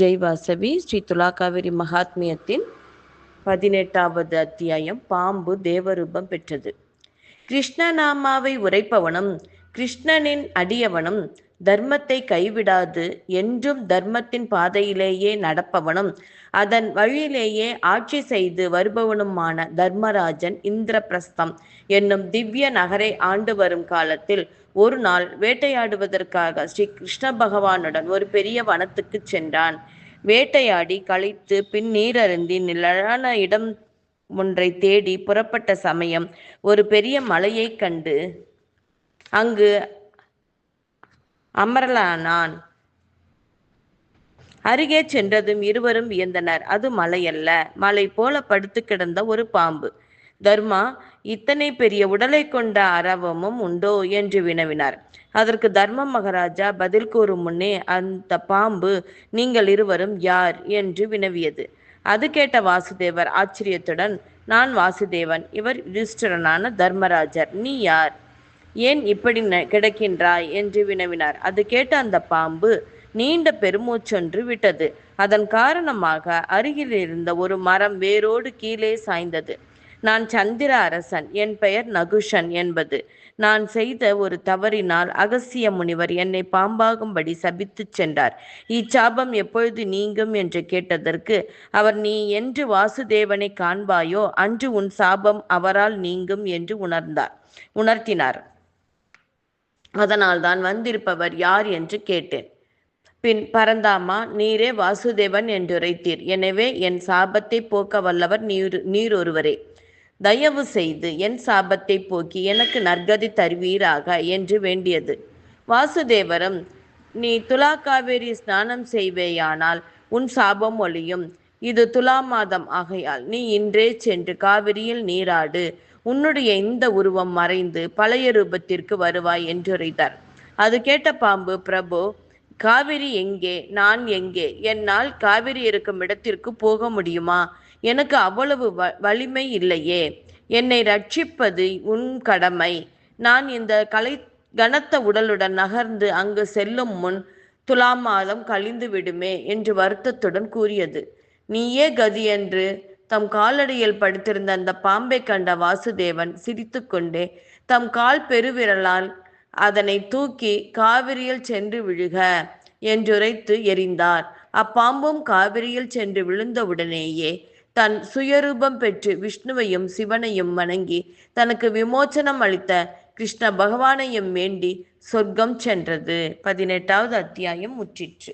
ஜெய் வாசவி ஸ்ரீ துலாக்காவிரி மகாத்மியத்தின் பதினெட்டாவது அத்தியாயம் பாம்பு தேவரூபம் பெற்றது. கிருஷ்ணநாமாவை உரைப்பவனும் கிருஷ்ணனின் அடியவனும் தர்மத்தை கைவிடாது என்றும் தர்மத்தின் பாதையிலேயே நடப்பவனும் அதன் வழியிலேயே ஆட்சி செய்து வருபவனுமான தர்மராஜன் இந்திரபிரஸ்தம் என்னும் திவ்ய நகரை ஆண்டு வரும் காலத்தில் ஒரு நாள் வேட்டையாடுவதற்காக ஸ்ரீ கிருஷ்ண பகவானுடன் ஒரு பெரிய வனத்துக்கு சென்றான். வேட்டையாடி கழித்து பின் நீரருந்தி நிழலான இடம் ஒன்றை தேடி புறப்பட்ட சமயம் ஒரு பெரிய மலையைக் கண்டு அங்கு அமரலானான். அருகே சென்றதும் இருவரும் வியந்தனர். அது மலையல்ல. மலை போல படுத்து கிடந்த ஒரு பாம்பு. தர்மா இத்தனை பெரிய உடலை கொண்ட அரவமும் உண்டோ என்று வினவினார். அதற்கு தர்ம மகாராஜா பதில் கூறும் முன்னே அந்த பாம்பு நீங்கள் இருவரும் யார்? என்று வினவியது. அது கேட்ட வாசுதேவர் ஆச்சரியத்துடன் நான் வாசுதேவன். இவர் யுதிஷ்டரனான தர்மராஜர். நீ யார்? ஏன் இப்படி கிடக்கின்றாய்? என்று வினவினார். அது கேட்ட அந்த பாம்பு நீண்ட பெருமூச்சொன்று விட்டது. அதன் காரணமாக அருகில் இருந்த ஒரு மரம் வேரோடு கீழே சாய்ந்தது. நான் சந்திர அரசன் என் பெயர் நகுஷன் என்பது. நான் செய்த ஒரு தவறினால் அகசிய முனிவர் என்னை பாம்பாகும்படி சபித்துச் சென்றார். இச்சாபம் எப்பொழுது நீங்கும் என்று கேட்டதற்கு அவர் நீ என்று வாசுதேவனை காண்பாயோ? அன்று உன் சாபம் அவரால் நீங்கும் என்று உணர்ந்தார். உணர்த்தினார். அதனால் தான் வந்திருப்பவர் யார் என்று கேட்டேன். பின் பரந்தாமா நீரே வாசுதேவன் என்றுரைத்தீர் எனவே என் சாபத்தை போக்க வல்லவர் நீர் நீர் ஒருவரே. தயவு செய்து என் சாபத்தை போக்கி எனக்கு நற்கதி தருவீராக என்று வேண்டியது. வாசுதேவரும் நீ துலா காவேரி ஸ்நானம் செய்வேயானால் உன் சாபம் ஒளியும் இது துலா மாதம் ஆகையால் நீ இன்றே சென்று காவிரியில் நீராடு. உன்னுடைய இந்த உருவம் மறைந்து பழைய ரூபத்திற்கு வருவாய் என்றுரைத்தார். அது கேட்ட பாம்பு பிரபு காவிரி எங்கே? நான் எங்கே? என்னால் காவிரி இருக்கும் இடத்திற்கு போக முடியுமா? எனக்கு அவ்வளவு வ வலிமை இல்லையே. என்னை ரட்சிப்பது உன் கடமை. நான் இந்த கலை கனத்த உடலுடன் நகர்ந்து அங்கு செல்லும் முன் துலா மாதம் கழிந்து விடுமே என்று வருத்தத்துடன் கூறியது. நீயே கதி என்று தம் காலடியில் படுத்திருந்த அந்த பாம்பை கண்ட வாசுதேவன் சிரித்துக்கொண்டே தம் கால் பெருவிரலால் அதனை தூக்கி காவிரியில் சென்று விழுக என்றுரைத்து எறிந்தார் அப்பாம்பும் காவிரியில் சென்று விழுந்தவுடனேயே தன் சுயரூபம் பெற்று விஷ்ணுவையும் சிவனையும் வணங்கி தனக்கு விமோச்சனம் அளித்த கிருஷ்ண பகவானையும் வேண்டி சொர்க்கம் சென்றது. பதினெட்டாவது அத்தியாயம் முற்றிற்று.